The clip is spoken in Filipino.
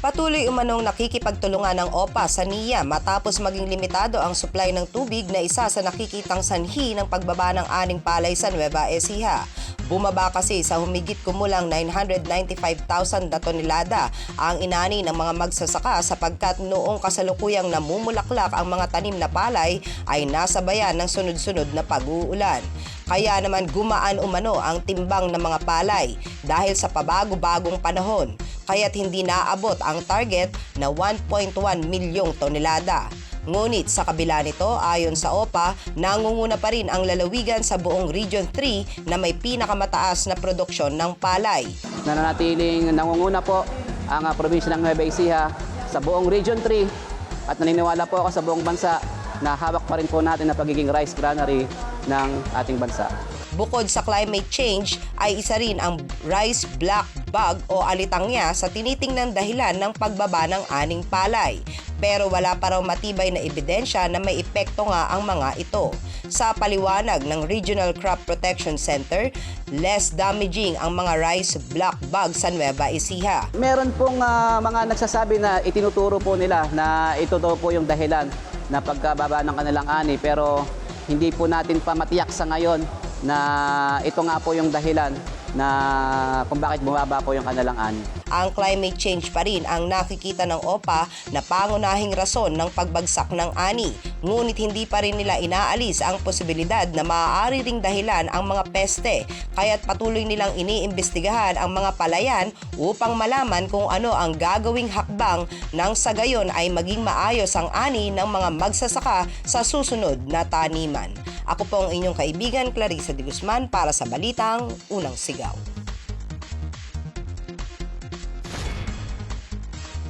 Patuloy umanong nakikipagtulungan ng OPA sa NIA matapos maging limitado ang supply ng tubig na isa sa nakikitang sanhi ng pagbaba ng aning palay sa Nueva Ecija. Bumaba kasi sa humigit kumulang 995,000 na tonelada ang inani ng mga magsasaka sapagkat noong kasalukuyang namumulaklak ang mga tanim na palay ay nasabayan ng sunod-sunod na pag-uulan. Kaya naman gumaan umano ang timbang ng mga palay dahil sa pabago-bagong panahon kaya't hindi naabot ang target na 1.1 milyong tonelada. Ngunit sa kabila nito, ayon sa OPA, nangunguna pa rin ang lalawigan sa buong Region 3 na may pinakamataas na produksyon ng palay. nananatiling nangunguna po ang uh, probinsya ng Nueva Ecija sa buong Region 3 at naniniwala po ako sa buong bansa na hawak pa rin po natin na pagiging rice granary ng ating bansa. Bukod sa climate change, ay isa rin ang rice black bug o alitangya sa tinitingnan dahilan ng pagbaba ng aning palay. Pero wala pa raw matibay na ebidensya na may epekto nga ang mga ito. Sa paliwanag ng Regional Crop Protection Center, less damaging ang mga rice black bug sa Nueva Ecija. Meron pong ah, mga nagsasabi na itinuturo po nila na ito daw po yung dahilan na pagkababa ng kanilang ani pero hindi po natin pa matiyak sa ngayon na ito nga po yung dahilan na kung bakit bumaba po yung kanilang ani. Ang climate change pa rin ang nakikita ng OPA na pangunahing rason ng pagbagsak ng ani. Ngunit hindi pa rin nila inaalis ang posibilidad na maaari ring dahilan ang mga peste. Kaya't patuloy nilang iniimbestigahan ang mga palayan upang malaman kung ano ang gagawing hakbang nang sa gayon ay maging maayos ang ani ng mga magsasaka sa susunod na taniman. Ako po ang inyong kaibigan Clarissa de Guzman para sa Balitang Unang Sigaw.